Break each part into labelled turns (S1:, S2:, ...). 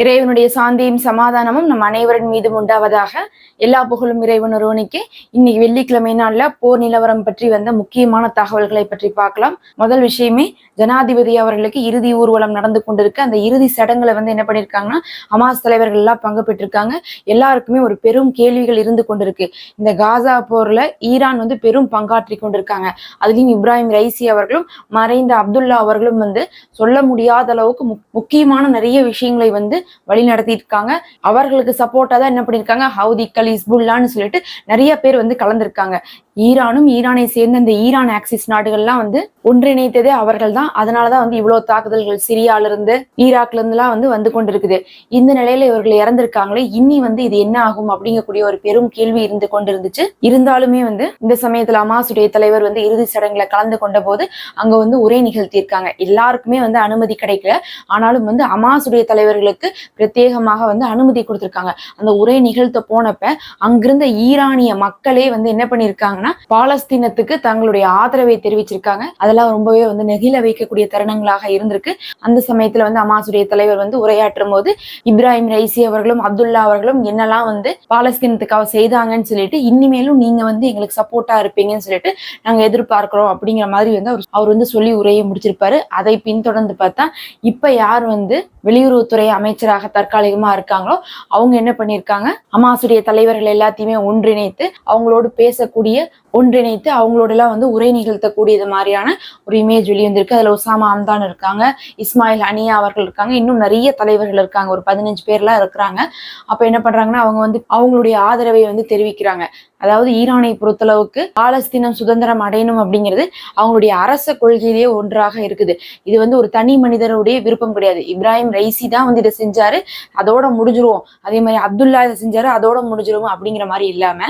S1: இறைவனுடைய சாந்தியும் சமாதானமும் நம் அனைவரின் மீதும் உண்டாவதாக எல்லா புகழும் இறைவன் ஒருவனுக்கே. இன்னைக்கு வெள்ளிக்கிழமை நாள்ல போர் நிலவரம் பற்றி வந்த முக்கியமான தகவல்களை பற்றி பார்க்கலாம். முதல் விஷயமே ஜனாதிபதி அவர்களுக்கு இறுதி ஊர்வலம் நடந்து கொண்டிருக்கு. அந்த இறுதி சடங்குல வந்து என்ன பண்ணிருக்காங்கன்னா ஹமாஸ் தலைவர்கள் எல்லாம் பங்கு பெற்றிருக்காங்க. எல்லாருக்குமே ஒரு பெரும் கேள்விகள் இருந்து கொண்டிருக்கு. இந்த காசா போர்ல ஈரான் வந்து பெரும் பங்காற்றி கொண்டிருக்காங்க. அதுலயும் இப்ராஹிம் ரைசி அவர்களும் மறைந்த அப்துல்லா அவர்களும் வந்து சொல்ல முடியாத அளவுக்கு முக்- முக்கியமான நிறைய விஷயங்களை வந்து வழி நடத்திட்டு இருக்காங்க அவர்களுக்கு சப்போர்ட்டா தான் என்ன பண்ணிருக்காங்க ஹவுதிக்கல் இஸ்புல்லான்னு சொல்லிட்டு நிறைய பேர் வந்து கலந்திருக்காங்க. ஈரானும் ஈரானை சேர்ந்த இந்த ஈரான் ஆக்சிஸ் நாடுகள்லாம் வந்து ஒன்றிணைத்ததே அவர்கள் தான் அதனாலதான் வந்து இவ்வளவு தாக்குதல்கள் சிரியால இருந்து ஈராக்ல இருந்துலாம் வந்து வந்து கொண்டிருக்குது. இந்த நிலையில இவர்கள் இறந்திருக்காங்களே இனி வந்து இது என்ன ஆகும் அப்படிங்கக்கூடிய ஒரு பெரும் கேள்வி இருந்து கொண்டிருந்துச்சு. இருந்தாலுமே வந்து இந்த சமயத்துல அமாசுடைய தலைவர் வந்து இறுதி சடங்குல கலந்து கொண்ட போது அங்க வந்து உரை நிகழ்த்தியிருக்காங்க. எல்லாருக்குமே வந்து அனுமதி கிடைக்கல. ஆனாலும் வந்து அமாசுடைய தலைவர்களுக்கு பிரத்யேகமாக வந்து அனுமதி கொடுத்திருக்காங்க. அந்த உரை நிகழ்த்த போனப்ப அங்கிருந்த ஈரானிய மக்களே வந்து என்ன பண்ணிருக்காங்கன்னா பாலஸ்தீனத்துக்கு தங்களுடைய ஆதரவை தெரிவிச்சிருக்காங்க. அதெல்லாம் ரொம்பவே வந்து நெகிழ வைக்கக்கூடிய தருணங்களாக இருந்திருக்கு. அந்த சமயத்துல வந்து அமாசுடைய தலைவர் வந்து உரையாற்றும் போது இப்ராஹிம் ரைசி அவர்களும் அப்துல்லா அவர்களும் என்னெல்லாம் வந்து பாலஸ்தீனத்துக்காக செய்தாங்கன்னு சொல்லிட்டு இனிமேலும் நீங்க வந்து எங்களுக்கு சப்போர்ட்டா இருப்பீங்கன்னு சொல்லிட்டு நாங்க எதிர்பார்க்கிறோம். அப்படிங்கிற மாதிரி வந்து அவர் அவர் வந்து சொல்லி உரையை முடிச்சிருப்பாரு. அதை பின்தொடர்ந்து பார்த்தா இப்ப யார் வந்து வெளியுறவுத்துறை அமைச்சராக தற்காலிகமா இருக்காங்களோ அவங்க என்ன பண்ணியிருக்காங்க? அமாசுடைய தலைவர்கள் எல்லாத்தையுமே ஒன்றிணைத்து அவங்களோடு பேசக்கூடிய ஒன்றிணைத்து அவங்களோட எல்லாம் வந்து உரை நிகழ்த்தக்கூடியது மாதிரியான ஒரு இமேஜ் வெளிவந்திருக்கு. அதுல ஒசாமா அம்தான் இருக்காங்க. இஸ்மாயில் அனியா அவர்கள் இருக்காங்க. இன்னும் நிறைய தலைவர்கள் இருக்காங்க. ஒரு பதினஞ்சு பேர்லாம் இருக்கிறாங்க. அப்ப என்ன பண்றாங்கன்னா அவங்க வந்து அவங்களுடைய ஆதரவை வந்து தெரிவிக்கிறாங்க. அதாவது ஈரானை பொறுத்தளவுக்கு பாலஸ்தீனம் சுதந்திரம் அடையணும் அப்படிங்கிறது அவங்களுடைய அரச கொள்கையிலேயே ஒன்றாக இருக்குது. இது வந்து ஒரு தனி மனிதருடைய விருப்பம் கிடையாது. இப்ராஹிம் ரைசி தான் வந்து இதை செஞ்சாரு. அதோட முடிஞ்சிருவோம். அதே மாதிரி அப்துல்லா இதை செஞ்சாரு. அதோட முடிஞ்சிருவோம் அப்படிங்கிற மாதிரி இல்லாம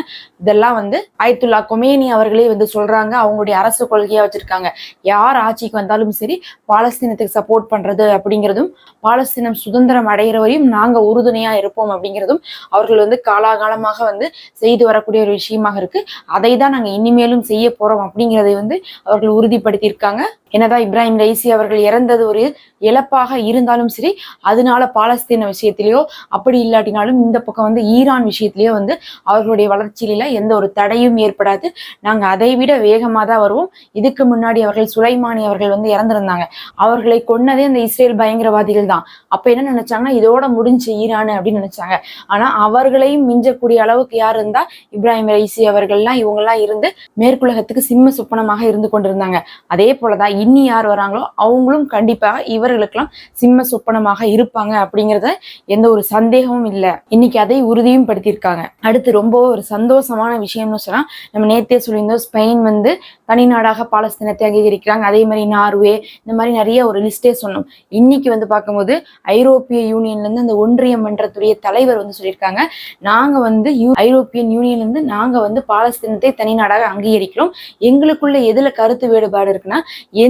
S1: இதெல்லாம் வந்து ஆயத்துல்லா கொமேனி அவர்களே வந்து சொல்றாங்க. அவங்களுடைய அரசு கொள்கையா வச்சிருக்காங்க. யார் ஆட்சிக்கு வந்தாலும் சரி பாலஸ்தீனத்துக்கு சப்போர்ட் பண்றது அப்படிங்கிறதும் பாலஸ்தீனம் சுதந்திரம் அடைகிற வரையும் நாங்க உறுதுணையா இருப்போம் அப்படிங்கிறதும் அவர்கள் வந்து காலாகாலமாக வந்து செய்து வரக்கூடிய ஒரு விஷயமாக இருக்கு. அதை தான் நாங்கள் இனிமேலும் செய்ய போறோம் அப்படிங்கிறதை வந்து அவர்கள் உறுதிப்படுத்தியிருக்காங்க. என்னதான் இப்ராஹிம் ரைசி அவர்கள் இறந்தது ஒரு இழப்பாக இருந்தாலும் சரி அதனால பாலஸ்தீன விஷயத்திலேயோ அப்படி இல்லாட்டினாலும் இந்த பக்கம் வந்து ஈரான் விஷயத்திலேயோ வந்து அவர்களுடைய வளர்ச்சியில எந்த ஒரு தடையும் ஏற்படாது. நாங்கள் அதை விட வேகமாக தான் வருவோம். இதுக்கு முன்னாடி அவர்கள் சுலைமானி அவர்கள் வந்து இறந்திருந்தாங்க. அவர்களை கொன்னதே அந்த இஸ்ரேல் பயங்கரவாதிகள் தான். அப்போ என்ன நினைச்சாங்கன்னா இதோட முடிஞ்சு ஈரான் அப்படின்னு நினைச்சாங்க. ஆனால் அவர்களையும் மிஞ்சக்கூடிய அளவுக்கு யார் இருந்தா? இப்ராஹிம் ரைசி அவர்கள்லாம் இவங்கெல்லாம் இருந்து மேற்குலகத்துக்கு சிம்ம சுப்பனமாக இருந்து கொண்டிருந்தாங்க. அதே போலதான் இன்னி யார் வராங்களோ அவங்களும் கண்டிப்பாக இவர்களுக்கெல்லாம் சிம்ம சொப்பனமாக இருப்பாங்க அப்படிங்கிறத எந்த ஒரு சந்தேகமும் இல்லை. இன்னைக்கு அதை உறுதியும் படுத்தியிருக்காங்க. அடுத்து ரொம்ப ஒரு சந்தோஷமான விஷயம்னு சொன்னா நம்ம நேத்தே சொல்லியிருந்தோம் ஸ்பெயின் வந்து தனிநாடாக பாலஸ்தீனத்தை அங்கீகரிக்கிறாங்க. அதே மாதிரி நார்வே இந்த மாதிரி நிறைய ஒரு லிஸ்டே சொன்னோம். இன்னைக்கு வந்து பார்க்கும்போது ஐரோப்பிய யூனியன்லேருந்து அந்த ஒன்றிய மன்றத்துடைய தலைவர் வந்து சொல்லியிருக்காங்க. நாங்கள் வந்து யூ- ஐரோப்பியன் யூனியன்லேருந்து நாங்கள் வந்து பாலஸ்தீனத்தை தனிநாடாக அங்கீகரிக்கிறோம். எங்களுக்குள்ள எதில் கருத்து வேறுபாடு இருக்குன்னா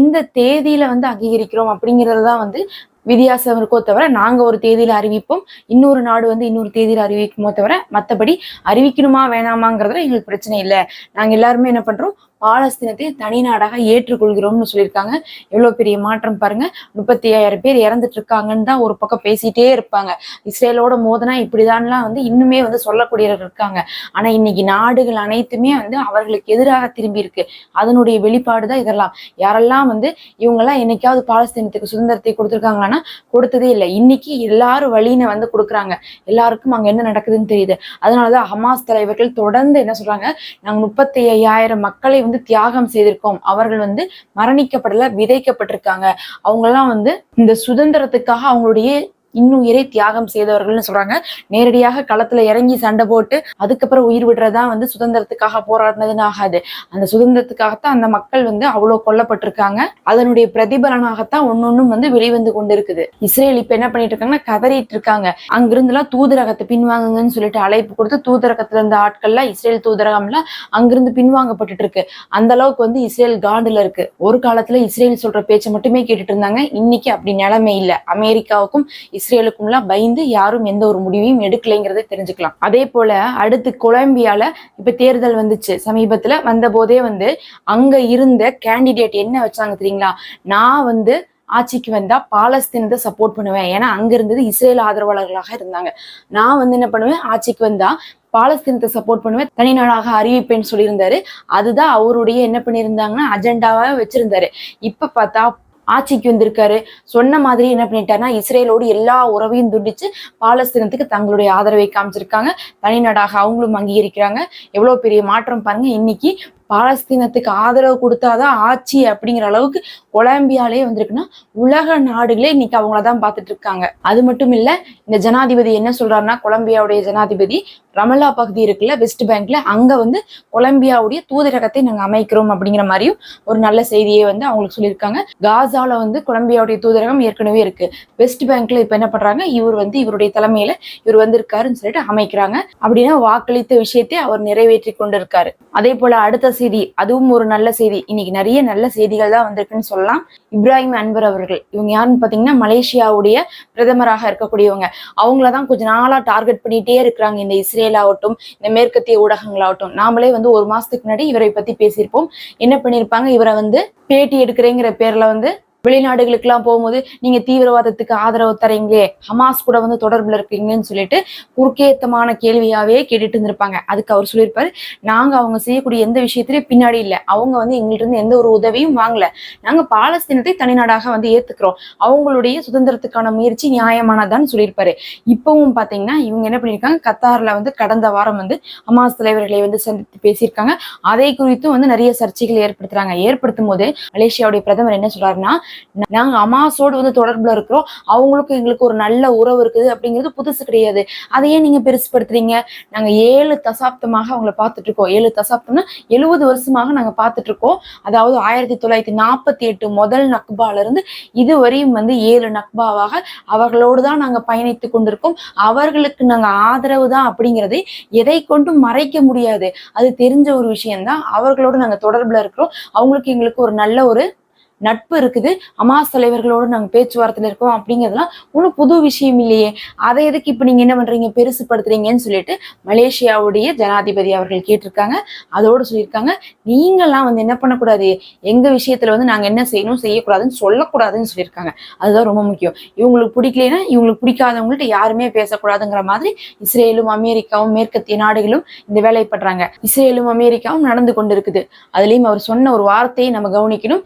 S1: எந்த தேதியில வந்து அங்கீகரிக்கிறோம் அப்படிங்கிறது தான் வந்து வித்தியாசம் இருக்கோ தவிர நாங்க ஒரு தேதியில அறிவிப்போம். இன்னொரு நாடு வந்து இன்னொரு தேதியில அறிவிக்குமோ தவிர மத்தபடி அறிவிக்கணுமா வேணாமாங்கிறதுல எங்களுக்கு பிரச்சனை இல்லை. நாங்க எல்லாருமே என்ன பண்றோம் பாலஸ்தீனத்தை தனி நாடாக ஏற்றுக்கொள்கிறோம்னு சொல்லியிருக்காங்க. எவ்வளோ பெரிய மாற்றம் பாருங்க. முப்பத்தி ஐயாயிரம் பேர் இறந்துட்டு இருக்காங்கன்னு தான் ஒரு பக்கம் பேசிட்டே இருப்பாங்க. இஸ்ரேலோட மோதனா இப்படிதான்லாம் வந்து இன்னுமே வந்து சொல்லக்கூடியவர்கள் இருக்காங்க. ஆனா இன்னைக்கு நாடுகள் அனைத்துமே வந்து அவர்களுக்கு எதிராக திரும்பி இருக்கு. அதனுடைய வெளிப்பாடு தான் இதெல்லாம். யாரெல்லாம் வந்து இவங்கெல்லாம் என்னைக்காவது பாலஸ்தீனத்துக்கு சுதந்திரத்தை கொடுத்துருக்காங்களான்னா கொடுத்ததே இல்லை. இன்னைக்கு எல்லாரும் வழியின வந்து கொடுக்குறாங்க. எல்லாருக்கும் அங்க என்ன நடக்குதுன்னு தெரியுது. அதனாலதான் ஹமாஸ் தலைவர்கள் தொடர்ந்து என்ன சொல்றாங்க? நாங்க முப்பத்தி ஐயாயிரம் மக்களை வந்து தியாகம் செய்திருக்கோம். அவர்கள் வந்து மரணிக்கப்படல விதைக்கப்பட்டிருக்காங்க. அவங்கெல்லாம் வந்து இந்த சுதந்திரத்துக்காக அவங்களுடைய இன்னுயிரை தியாகம் செய்தவர்கள்னு சொல்றாங்க. நேரடியாக களத்துல இறங்கி சண்டை போட்டு அதுக்கப்புறம் உயிர் விடுறதா வந்து சுதந்திரத்துக்காக போராடினதுன்னு ஆகாது அந்த சுதந்திரத்துக்காகத்தான் அந்த மக்கள் வந்து அவ்வளவு கொல்லப்பட்டிருக்காங்க. அதனுடைய பிரதிபலனாகத்தான் ஒன்னொன்னும் வந்து வெளிவந்து கொண்டிருக்குது. இஸ்ரேல் இப்ப என்ன பண்ணிட்டு இருக்காங்கன்னா கதறிட்டு இருக்காங்க. அங்கிருந்து எல்லாம் தூதரகத்தை பின்வாங்குங்கன்னு சொல்லிட்டு அழைப்பு கொடுத்து தூதரகத்துல இருந்த ஆட்கள்லாம் இஸ்ரேல் தூதரகம்ல அங்கிருந்து பின்வாங்கப்பட்டுட்டு இருக்கு அந்த அளவுக்கு வந்து இஸ்ரேல் காண்டுல இருக்கு. ஒரு காலத்துல இஸ்ரேல் சொல்ற பேச்சை மட்டுமே கேட்டுட்டு இருந்தாங்க. இன்னைக்கு அப்படி நிலைமை இல்ல. அமெரிக்காவுக்கும் இஸ்ரேலுக்கும்லாம் பயந்து யாரும் எந்த ஒரு முடிவையும் எடுக்கலைங்கிறதை தெரிஞ்சுக்கலாம். அதே போல அடுத்து கொலம்பியால இப்ப தேர்தல் வந்துச்சு. சமீபத்துல வந்த போதே வந்து அங்க இருந்த கேண்டிடேட் என்ன வச்சாங்க தெரியுங்களா? நான் வந்து ஆட்சிக்கு வந்தா பாலஸ்தீனத்தை சப்போர்ட் பண்ணுவேன். ஏன்னா அங்க இருந்தது இஸ்ரேல் ஆதரவாளர்களாக இருந்தாங்க. நான் வந்து என்ன பண்ணுவேன்? ஆட்சிக்கு வந்தா பாலஸ்தீனத்தை சப்போர்ட் பண்ணுவேன். தனி நாடாக அறிவிப்பேன்னு சொல்லியிருந்தாரு. அதுதான் அவருடைய என்ன பண்ணியிருந்தாங்கன்னா அஜெண்டாவாக வச்சிருந்தாரு. இப்ப பார்த்தா ஆட்சிக்கு வந்திருக்காரு. சொன்ன மாதிரி என்ன பண்ணிட்டாருன்னா இஸ்ரேலோடு எல்லா உறவையும் துண்டிச்சு பாலஸ்தீனத்துக்கு தங்களுடைய ஆதரவை காமிச்சிருக்காங்க. தனிநாடாக அவங்களும் அங்கீகரிக்கிறாங்க. எவ்வளவு பெரிய மாற்றம் பாருங்க. இன்னைக்கு பாலஸ்தீனத்துக்கு ஆதரவு கொடுத்தாதான் ஆட்சி அப்படிங்கிற அளவுக்கு கொலம்பியாலே வந்திருக்குன்னா உலக நாடுகளே இன்னைக்கு அவங்கள தான் பார்த்துட்டு இருக்காங்க. அது மட்டும் இல்ல இந்த ஜனாதிபதி என்ன சொல்றாருன்னா கொலம்பியாவுடைய ஜனாதிபதி ரமல்லா பகுதி இருக்குல்ல வெஸ்ட் பேங்க்ல அங்க வந்து கொலம்பியாவுடைய தூதரகத்தை நாங்க அமைக்கிறோம் அப்படிங்கிற மாதிரியும் ஒரு நல்ல செய்தியை வந்து அவங்களுக்கு சொல்லியிருக்காங்க. காசால வந்து கொலம்பியாவுடைய தூதரகம் ஏற்கனவே இருக்கு. வெஸ்ட் பேங்க்ல இப்ப என்ன பண்றாங்க இவர் வந்து இவருடைய தலைமையில இவர் வந்திருக்காருன்னு சொல்லிட்டு அமைக்கிறாங்க. அப்படின்னா வாக்களித்த விஷயத்தை அவர் நிறைவேற்றி கொண்டிருக்காரு. அதே போல அடுத்த செய்தி அதுவும் ஒரு நல்ல செய்தி. இன்னைக்கு நிறைய நல்ல செய்திகள் தான் வந்திருக்குன்னு சொல்லலாம். இப்ராஹிம் அன்பர் அவர்கள் இவங்க யாருன்னு பாத்தீங்கன்னா மலேசியாவுடைய பிரதமராக இருக்கக்கூடியவங்க. அவங்கள தான் கொஞ்ச நாளா டார்கெட் பண்ணிட்டே இருக்கிறாங்க. இந்த இஸ்ரேல் ஆகட்டும் இந்த மேற்கத்திய ஊடகங்களாகட்டும். நாமளே வந்து ஒரு மாசத்துக்கு முன்னாடி இவரை பத்தி பேசியிருப்போம். என்ன பண்ணியிருப்பாங்க? இவரை வந்து பேட்டி எடுக்கிறேங்கிற பேர்ல வந்து வெளிநாடுகளுக்கெல்லாம் போகும்போது நீங்க தீவிரவாதத்துக்கு ஆதரவு தரீங்களே ஹமாஸ் கூட வந்து தொடர்புல இருக்கீங்கன்னு சொல்லிட்டு குறுக்கேத்தமான கேள்வியாவே கேட்டுட்டு இருந்திருப்பாங்க. அதுக்கு அவர் சொல்லியிருப்பாரு நாங்க அவங்க செய்யக்கூடிய எந்த விஷயத்திலயும் பின்னாடி இல்லை. அவங்க வந்து எங்கள்ட்ட இருந்து எந்த ஒரு உதவியும் வாங்கல. நாங்க பாலஸ்தீனத்தை தனிநாடாக வந்து ஏத்துக்கிறோம். அவங்களுடைய சுதந்திரத்துக்கான முயற்சி நியாயமானதான்னு சொல்லியிருப்பாரு. இப்பவும் பாத்தீங்கன்னா இவங்க என்ன பண்ணியிருக்காங்க கத்தார்ல வந்து கடந்த வாரம் வந்து ஹமாஸ் தலைவர்களை வந்து சந்தித்து பேசியிருக்காங்க. அதை குறித்தும் வந்து நிறைய சர்ச்சைகள் ஏற்படுத்துறாங்க. ஏற்படுத்தும் போது மலேசியாவுடைய பிரதமர் என்ன சொல்றாருன்னா நாங்க அமாஸோடு வந்து தொடர்புல இருக்கிறோம். அவங்களுக்கும் எங்களுக்கு ஒரு நல்ல உறவு இருக்குது அப்படிங்கிறது புதுசு கிடையாது. அதையே நீங்க பெருசுப்படுத்துறீங்க. நாங்க ஏழு தசாப்தமாக அவங்கள பார்த்துட்டு இருக்கோம் ஏழு தசாப்தம்னா எழுபது வருஷமாக நாங்க பார்த்துட்டு இருக்கோம் அதாவது ஆயிரத்தி தொள்ளாயிரத்தி நாற்பத்தி எட்டு முதல் நக்பால இருந்து இதுவரையும் வந்து ஏழு நக்பாவாக அவர்களோடு தான் நாங்க பயணித்து கொண்டிருக்கோம். அவர்களுக்கு நாங்க ஆதரவு தான் அப்படிங்கிறதை எதை கொண்டும் மறைக்க முடியாது. அது தெரிஞ்ச ஒரு விஷயம்தான். அவர்களோடு நாங்க தொடர்புல இருக்கிறோம். அவங்களுக்கு எங்களுக்கு ஒரு நல்ல ஒரு நட்பு இருக்குது. அமாஸ் தலைவர்களோடு நாங்கள் பேச்சுவார்த்தையில் இருக்கோம் அப்படிங்கிறதுலாம் ஒன்றும் புது விஷயம் இல்லையே. அதை எதுக்கு இப்போ நீங்கள் என்ன பண்ணுறீங்க பெருசுப்படுத்துறீங்கன்னு சொல்லிட்டு மலேசியாவுடைய ஜனாதிபதி அவர்கள் கேட்டிருக்காங்க. அதோடு சொல்லியிருக்காங்க நீங்கள்லாம் வந்து என்ன பண்ணக்கூடாது? எங்கள் விஷயத்தில் வந்து நாங்கள் என்ன செய்யணும்? செய்யக்கூடாதுன்னு சொல்லக்கூடாதுன்னு சொல்லியிருக்காங்க. அதுதான் ரொம்ப முக்கியம். இவங்களுக்கு பிடிக்கலைன்னா இவங்களுக்கு பிடிக்காதவங்கள்ட்ட யாருமே பேசக்கூடாதுங்கிற மாதிரி இஸ்ரேலும் அமெரிக்காவும் மேற்கத்திய நாடுகளும் இந்த வேலையை பண்றாங்க. இஸ்ரேலும் அமெரிக்காவும் நடந்து கொண்டு இருக்குது அதுலேயும் அவர் சொன்ன ஒரு வார்த்தையை நம்ம கவனிக்கணும்.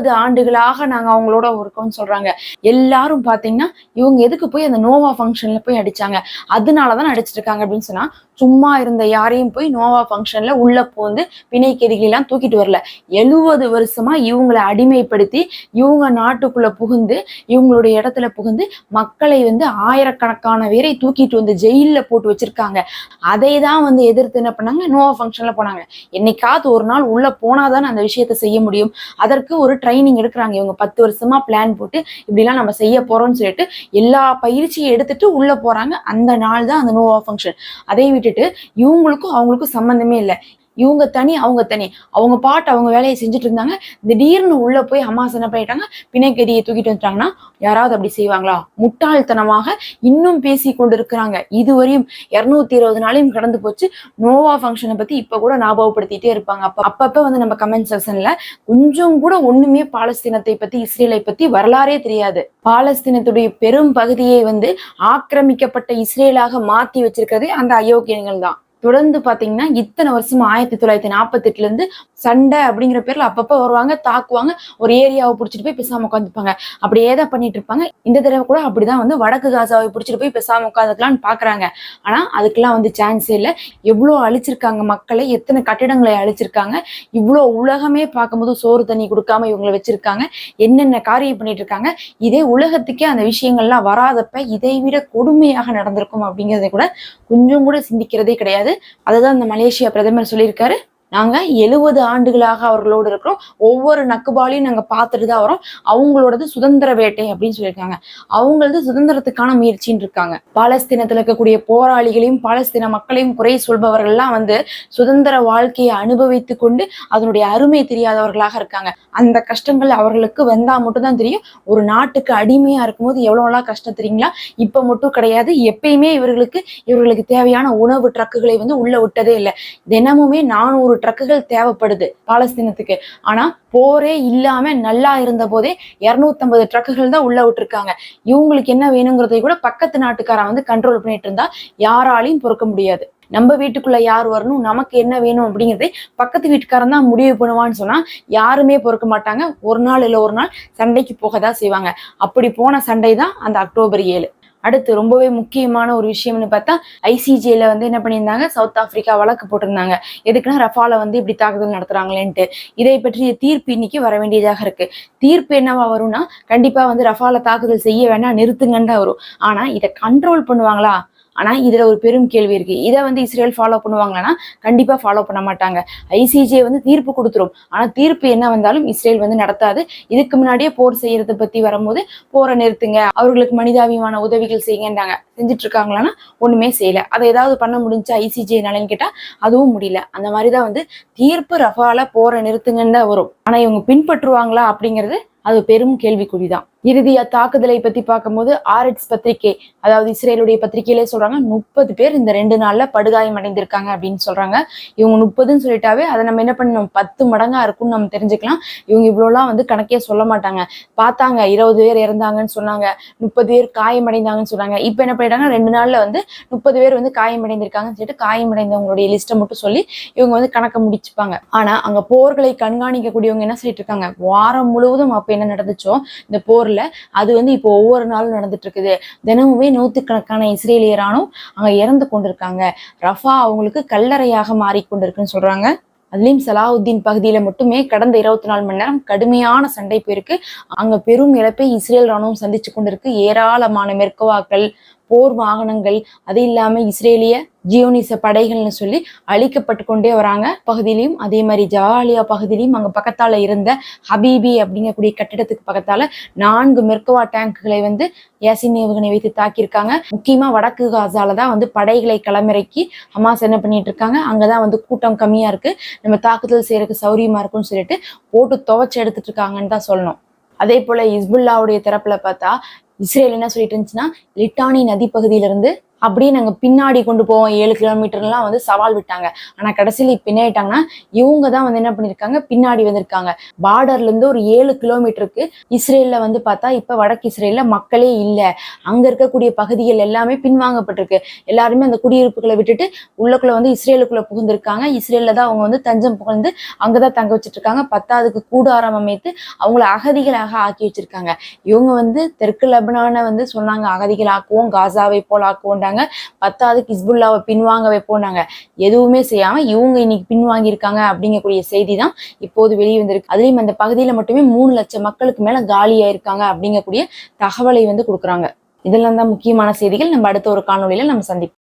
S1: இருபது ஆண்டுகளாக நாங்க அவங்களோட இருக்கோம்னு சொல்றாங்க. எல்லாரும் பாத்தீங்கன்னா இவங்க எதுக்கு போய் அந்த நோவா ஃபங்க்ஷன்ல போய் அடிச்சாங்க? அதனாலதான் அடிச்சிட்டு இருக்காங்க அப்படின்னு சொன்னா சும்மா இருந்த யாரையும் போய் நோவா ஃபங்க்ஷன்ல உள்ள போந்து பிணை எல்லாம் தூக்கிட்டு வரல. எழுபது வருஷமா இவங்களை அடிமைப்படுத்தி இவங்க நாட்டுக்குள்ள புகுந்து இவங்களுடைய இடத்துல புகுந்து மக்களை வந்து ஆயிரக்கணக்கான பேரை தூக்கிட்டு வந்து ஜெயில்ல போட்டு வச்சிருக்காங்க. அதை தான் வந்து எதிர்த்து என்ன பண்ணாங்க? நோவா ஃபங்க்ஷன்ல போனாங்க. என்னைக்காவது ஒரு நாள் உள்ள போனாதானே அந்த விஷயத்த செய்ய முடியும்? அதற்கு ஒரு ட்ரைனிங் எடுக்கிறாங்க. இவங்க பத்து வருஷமா பிளான் போட்டு இப்படிலாம் நம்ம செய்ய போறோம்னு சொல்லிட்டு எல்லா பயிற்சியும் எடுத்துட்டு உள்ள போறாங்க. அந்த நாள் தான் அந்த நோவா ஃபங்க்ஷன் அதை விட்டுட்டு இவங்களுக்கும் அவங்களுக்கும் சம்மந்தமே இல்லை. இவங்க தனி அவங்க தனி. அவங்க பாட்டு அவங்க வேலையை செஞ்சுட்டு இருந்தாங்க. திடீர்னு உள்ள போய் ஹமாஸ் என்ன பண்ணிட்டாங்க? பிணைக்கதியை தூக்கிட்டு வந்துட்டாங்கன்னா யாராவது அப்படி செய்வாங்களா? முட்டாள்தனமாக இன்னும் பேசி கொண்டு இருக்கிறாங்க இதுவரையும் இருநூத்தி இருபது நாளையும் கடந்து போச்சு. நோவா ஃபங்க்ஷனை பத்தி இப்ப கூட ஞாபகப்படுத்திட்டே இருப்பாங்க. அப்ப அப்பப்ப வந்து நம்ம கமெண்ட் செக்ஷன்ல கொஞ்சம் கூட ஒண்ணுமே பாலஸ்தீனத்தை பத்தி இஸ்ரேலை பத்தி வரலாறே தெரியாது. பாலஸ்தீனத்துடைய பெரும் பகுதியை வந்து ஆக்கிரமிக்கப்பட்ட இஸ்ரேலாக மாத்தி வச்சிருக்கிறதே அந்த அயோக்கியங்கள் தான். தொடர்ந்து பாத்தீங்கன்னா இத்தனை வருஷம் ஆயிரத்தி தொள்ளாயிரத்தி நாற்பத்தி எட்டுல இருந்து சண்டை அப்படிங்கிற பேர்ல அப்பப்ப வருவாங்க தாக்குவாங்க. ஒரு ஏரியாவை பிடிச்சிட்டு போய் பேசாம உட்காந்துப்பாங்க அப்படியே தான் பண்ணிட்டு இருப்பாங்க. இந்த தடவை கூட அப்படிதான் வந்து வடக்கு காசாவை பிடிச்சிட்டு போய் பேசாம உட்காந்துக்கலாம்னு பாக்குறாங்க. ஆனா அதுக்கெல்லாம் வந்து சான்ஸே இல்லை. எவ்வளோ அழிச்சிருக்காங்க மக்களை எத்தனை கட்டிடங்களை அழிச்சிருக்காங்க. இவ்வளோ உலகமே பார்க்கும்போது சோறு தண்ணி கொடுக்காம இவங்களை வச்சிருக்காங்க. என்னென்ன காரியம் பண்ணிட்டு இருக்காங்க. இதே உலகத்துக்கே அந்த விஷயங்கள்லாம் வராதப்ப இதை விட கொடுமையாக நடந்திருக்கும் அப்படிங்கிறத கூட கொஞ்சம் கூட சிந்திக்கிறதே கிடையாது. அதுதான் இந்த மலேசியா பிரதமர் சொல்லியிருக்காரு. நாங்கள் எழுபது ஆண்டுகளாக அவர்களோடு இருக்கிறோம். ஒவ்வொரு நக்குபாலையும் நாங்கள் பார்த்துட்டு தான் வரோம். அவங்களோடது சுதந்திர வேட்டை அப்படின்னு சொல்லியிருக்காங்க. அவங்களது சுதந்திரத்துக்கான முயற்சின்னு இருக்காங்க. பாலஸ்தீனத்தில் இருக்கக்கூடிய போராளிகளையும் பாலஸ்தீன மக்களையும் குறை சொல்பவர்கள்லாம் வந்து சுதந்திர வாழ்க்கையை அனுபவித்து கொண்டு அதனுடைய அருமை தெரியாதவர்களாக இருக்காங்க. அந்த கஷ்டங்கள் அவர்களுக்கு வந்தா மட்டும்தான் தெரியும். ஒரு நாட்டுக்கு அடிமையா இருக்கும்போது எவ்வளோலாம் கஷ்டம் தெரியுங்களா? இப்போ மட்டும் கிடையாது. எப்பயுமே இவர்களுக்கு இவர்களுக்கு தேவையான உணவு ட்ரக்குகளை வந்து உள்ள விட்டதே இல்லை. தினமுமே நானூறு ட்ரக்குகள் தேவைப்படுது பாலஸ்தீனத்துக்கு. ஆனா போரே இல்லாம நல்லா இருந்த போதே இரநூத்தம்பது ட்ரக்குகள் தான் உள்ள விட்டுருக்காங்க. இவங்களுக்கு என்ன வேணுங்கிறதை கூட பக்கத்து நாட்டுக்காரன் வந்து கண்ட்ரோல் பண்ணிட்டு இருந்தா யாராலையும் பொறுக்க முடியாது. நம்ம வீட்டுக்குள்ள யார் வரணும் நமக்கு என்ன வேணும் அப்படிங்கறதை பக்கத்து வீட்டுக்காரன் தான் முடிவு பண்ணுவான்னு சொன்னா யாருமே பொறுக்க மாட்டாங்க. ஒரு நாள் இல்லை ஒரு நாள் சண்டைக்கு போக தான் செய்வாங்க. அப்படி போன சண்டை தான் அந்த அக்டோபர் ஏழு. அடுத்து ரொம்பவே முக்கியமான ஒரு விஷயம்னு பார்த்தா ஐசிஜேல வந்து என்ன பண்ணியிருந்தாங்க? சவுத் ஆப்பிரிக்கா வழக்கு போட்டிருந்தாங்க. எதுக்குன்னா ரஃபால வந்து இப்படி தாக்குதல் நடத்துறாங்களேன்ட்டு. இதை பற்றிய தீர்ப்பு இன்னைக்கு வர வேண்டியதாக இருக்கு. தீர்ப்பு என்னவா வரும்னா கண்டிப்பா வந்து ரஃபால தாக்குதல் செய்ய வேண்டாம் நிறுத்துங்கன்னு தான் வரும். ஆனா இதை கண்ட்ரோல் பண்ணுவாங்களா? ஆனா இதுல ஒரு பெரும் கேள்வி இருக்கு. இதை வந்து இஸ்ரேல் ஃபாலோ பண்ணுவாங்களான்னா கண்டிப்பா ஃபாலோ பண்ண மாட்டாங்க. ஐசிஜே வந்து தீர்ப்பு கொடுத்துரும். ஆனா தீர்ப்பு என்ன வந்தாலும் இஸ்ரேல் வந்து நடத்தாது. இதுக்கு முன்னாடியே போர் செய்யறதை பத்தி வரும்போது போரை நிறுத்துங்க. அவர்களுக்கு மனிதாபிமான உதவிகள் செய்யுங்கன்றாங்க. செஞ்சுட்டு இருக்காங்களான்னா ஒண்ணுமே செய்யல. அதை ஏதாவது பண்ண முடிஞ்சா ஐசிஜேனாலன்னு கேட்டா அதுவும் முடியல. அந்த மாதிரிதான் வந்து தீர்ப்பு ரஃபால போரை நிறுத்துங்கன்னு தான் வரும். ஆனா இவங்க பின்பற்றுவாங்களா அப்படிங்கிறது அது பெரும் கேள்விக்குறிதான். இறுதியா தாக்குதலை பத்தி பார்க்கும்போது ஆர்எட்ஸ் பத்திரிகை அதாவது இஸ்ரேலுடைய பத்திரிகையிலே சொல்றாங்க முப்பது பேர் இந்த ரெண்டு நாள்ல படுகாயம் அடைந்திருக்காங்க அப்படின்னு சொல்றாங்க. இவங்க முப்பதுன்னு சொல்லிட்டாவே அதை நம்ம என்ன பண்ணணும்? பத்து மடங்கா இருக்கும்னு நம்ம தெரிஞ்சுக்கலாம். இவங்க இவ்வளோலாம் வந்து கணக்கே சொல்ல மாட்டாங்க. பார்த்தாங்க இருபது பேர் இறந்தாங்கன்னு சொன்னாங்க முப்பது பேர் காயமடைந்தாங்கன்னு சொன்னாங்க. இப்போ என்ன பண்ணிட்டாங்க? ரெண்டு நாள்ல வந்து முப்பது பேர் வந்து காயமடைந்திருக்காங்கன்னு சொல்லிட்டு காயமடைந்தவங்களுடைய லிஸ்ட்டை மட்டும் சொல்லி இவங்க வந்து கணக்கை முடிச்சுப்பாங்க. ஆனா அங்க போர்களை கண்காணிக்கக்கூடியவங்க என்ன சொல்லிட்டு இருக்காங்க? வாரம் முழுவதும் அப்ப என்ன நடந்துச்சோ இந்த போர் போர்ல அது வந்து இப்போ ஒவ்வொரு நாளும் நடந்துட்டு இருக்குது தினமுமே நூற்றுக்கணக்கான இஸ்ரேலிய அங்கே அங்க இறந்து கொண்டிருக்காங்க. ரஃபா அவங்களுக்கு கல்லறையாக மாறிக்கொண்டிருக்குன்னு சொல்றாங்க. அதுலயும் சலாவுத்தீன் பகுதியில மட்டுமே கடந்த இருபத்தி நாலு மணி நேரம் கடுமையான சண்டை போயிருக்கு. அங்க பெரும் இழப்பை இஸ்ரேல் ராணுவம் சந்திச்சு கொண்டிருக்கு. ஏராளமான மெர்கவாக்கள் போர் வாகனங்கள் அது இல்லாம இஸ்ரேலிய ஜியோனிச படைகள்னு சொல்லி அழிக்கப்பட்டு கொண்டே வராங்க. பகுதியிலையும் அதே மாதிரி ஜவாலியா பகுதியிலையும் அங்க பக்கத்தால இருந்த ஹபீபி அப்படிங்கக்கூடிய கட்டிடத்துக்கு பக்கத்தால நான்கு மெர்கவா டேங்குகளை வந்து யாசின் ஏவுகணை வைத்து தாக்கியிருக்காங்க. முக்கியமா வடக்கு காசால தான் வந்து படைகளை களமிறக்கி ஹமாஸ் என்ன பண்ணிட்டு இருக்காங்க அங்கதான் வந்து கூட்டம் கம்மியா இருக்கு. நம்ம தாக்குதல் செய்யறதுக்கு சௌரியமா இருக்கும்னு சொல்லிட்டு போட்டு துவைச்சு எடுத்துட்டு இருக்காங்கன்னு தான் சொல்லணும். அதே போல இஸ்புல்லாவுடைய தரப்புல பார்த்தா இஸ்ரேல் என்ன சொல்லிட்டு இருந்துச்சுன்னா லிட்டானி நதி பகுதியிலிருந்து அப்படியே நாங்கள் பின்னாடி கொண்டு போவோம். ஏழு கிலோமீட்டர்லாம் வந்து சவால் விட்டாங்க. ஆனால் கடைசியில் பின்னாயிட்டாங்கன்னா என்ன ஆயிட்டாங்கன்னா இவங்க தான் வந்து என்ன பண்ணியிருக்காங்க பின்னாடி வந்திருக்காங்க. பார்டர்லேருந்து ஒரு ஏழு கிலோமீட்டருக்கு இஸ்ரேலில் வந்து பார்த்தா இப்போ வடக்கு இஸ்ரேலில் மக்களே இல்லை. அங்கே இருக்கக்கூடிய பகுதிகள் எல்லாமே பின்வாங்கப்பட்டிருக்கு. எல்லாருமே அந்த குடியிருப்புகளை விட்டுட்டு உள்ளக்குள்ளே வந்து இஸ்ரேலுக்குள்ளே புகுந்திருக்காங்க. இஸ்ரேலில் தான் அவங்க வந்து தஞ்சம் புகழ்ந்து அங்கதான் தங்க வச்சுட்ருக்காங்க. இருக்காங்க பத்தாவதுக்கு கூடாரம் அமைத்து அவங்கள அகதிகளாக ஆக்கி வச்சிருக்காங்க. இவங்க வந்து தெற்கு லெபனானை வந்து சொன்னாங்க அகதிகள் ஆக்குவோம் காசாவை போல் ஆக்குவோம்டாங்க பத்தாவதுக்கு ஹிஸ்புல்லாவை பின்வாங்க வைப்போம்னாங்க எதுவுமே செய்யாம இவங்க இன்னைக்கு பின்வாங்கியிருக்காங்க அப்படிங்கக்கூடிய செய்தி தான் இப்போது வெளியே வந்திருக்கு அதுலயும் அந்த பகுதியில மட்டுமே மூணு லட்சம் மக்களுக்கு மேல காலியா இருக்காங்க அப்படிங்கக்கூடிய தகவலை வந்து கொடுக்குறாங்க. இதெல்லாம் தான் முக்கியமான செய்திகள். நம்ம அடுத்த ஒரு காணொளியில நம்ம சந்திப்போம்.